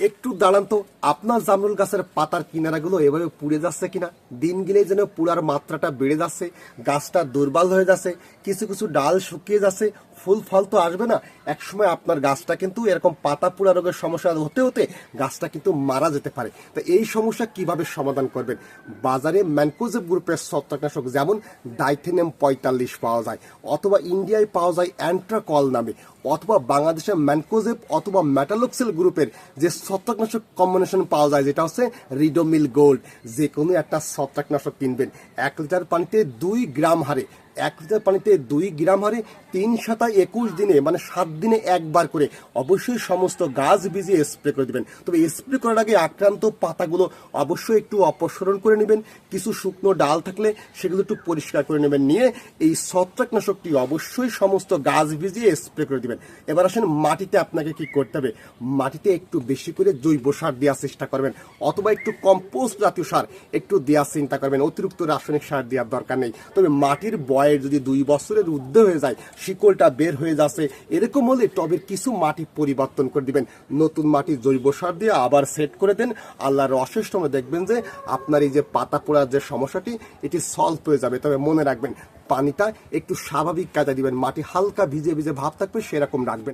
একটু দাঁড়ান তো, আপনার জামরুল গাছের পাতার কিনারাগুলো এভাবে পুড়ে যাচ্ছে কিনা? দিন গেলে যেন পুরার মাত্রাটা বেড়ে যাচ্ছে, গাছটা দুর্বল হয়ে যাচ্ছে, কিছু কিছু ডাল শুকিয়ে যাচ্ছে, ফুল ফল তো আসবে না। একসময় আপনার গাছটা কিন্তু এরকম পাতা পুরা রোগের সমস্যা হতে হতে গাছটা কিন্তু মারা যেতে পারে। তো এই সমস্যা কীভাবে সমাধান করবেন? বাজারে ম্যানকোজেব গ্রুপের ছত্রাকনাশক যেমন ডাইথেনিয়াম পঁয়তাল্লিশ পাওয়া যায়, অথবা ইন্ডিয়ায় পাওয়া যায় অ্যান্ট্রাকল নামে, অথবা বাংলাদেশে ম্যানকোজেব অথবা মেটালক্সেল গ্রুপের যে ছত্রাকনাশক কম্বিনেশন পাওয়া যায়, যেটা হচ্ছে রিডোমিল গোল্ড যে কোনো একটা ছত্রাকনাশক কিনবেন। এক লিটার পানিতে দুই গ্রাম হারে এক লিটার পানিতে দুই গ্রাম হারে তিন সাতা একুশ দিনে মানে সাত দিনে একবার করে অবশ্যই সমস্ত গাছ ভিজিয়ে স্প্রে করে দিবেন। তবে স্প্রে করার আগে আক্রান্ত পাতাগুলো অবশ্যই একটু অপসরণ করে নেবেন। কিছু শুকনো ডাল থাকলে সেগুলো একটু পরিষ্কার করে নেবেন। নিয়ে এই ছত্রাকনাশকটি অবশ্যই সমস্ত গাছ ভিজিয়ে স্প্রে করে দিবেন। এবার আসেন মাটিতে আপনাকে কি করতে হবে? মাটিতে একটু বেশি করে জৈব সার দেওয়ার চেষ্টা করবেন, অথবা একটু কম্পোস্ট জাতীয় সার একটু দেওয়ার চিন্তা করবেন। অতিরিক্ত রাসায়নিক সার দেওয়ার দরকার নেই। তবে মাটির বয়ের যদি দুই বছরের ঊর্ধ্বে হয়ে যায়, শিকলটা বের হয়ে যাচ্ছে, এরকম হলে টবের কিছু মাটি পরিবর্তন করে দিবেন। নতুন মাটি জৈব সার দিয়ে আবার সেট করে দেন। আল্লাহর অশেষ সময় দেখবেন যে আপনার এই যে পাতা পোড়ার যে সমস্যাটি, এটি সলভ হয়ে যাবে। তবে মনে রাখবেন, পানিটা একটু স্বাভাবিক কাজে দিবেন। মাটি হালকা ভিজে ভিজে ভাব থাকবে, সেরকম রাখবেন।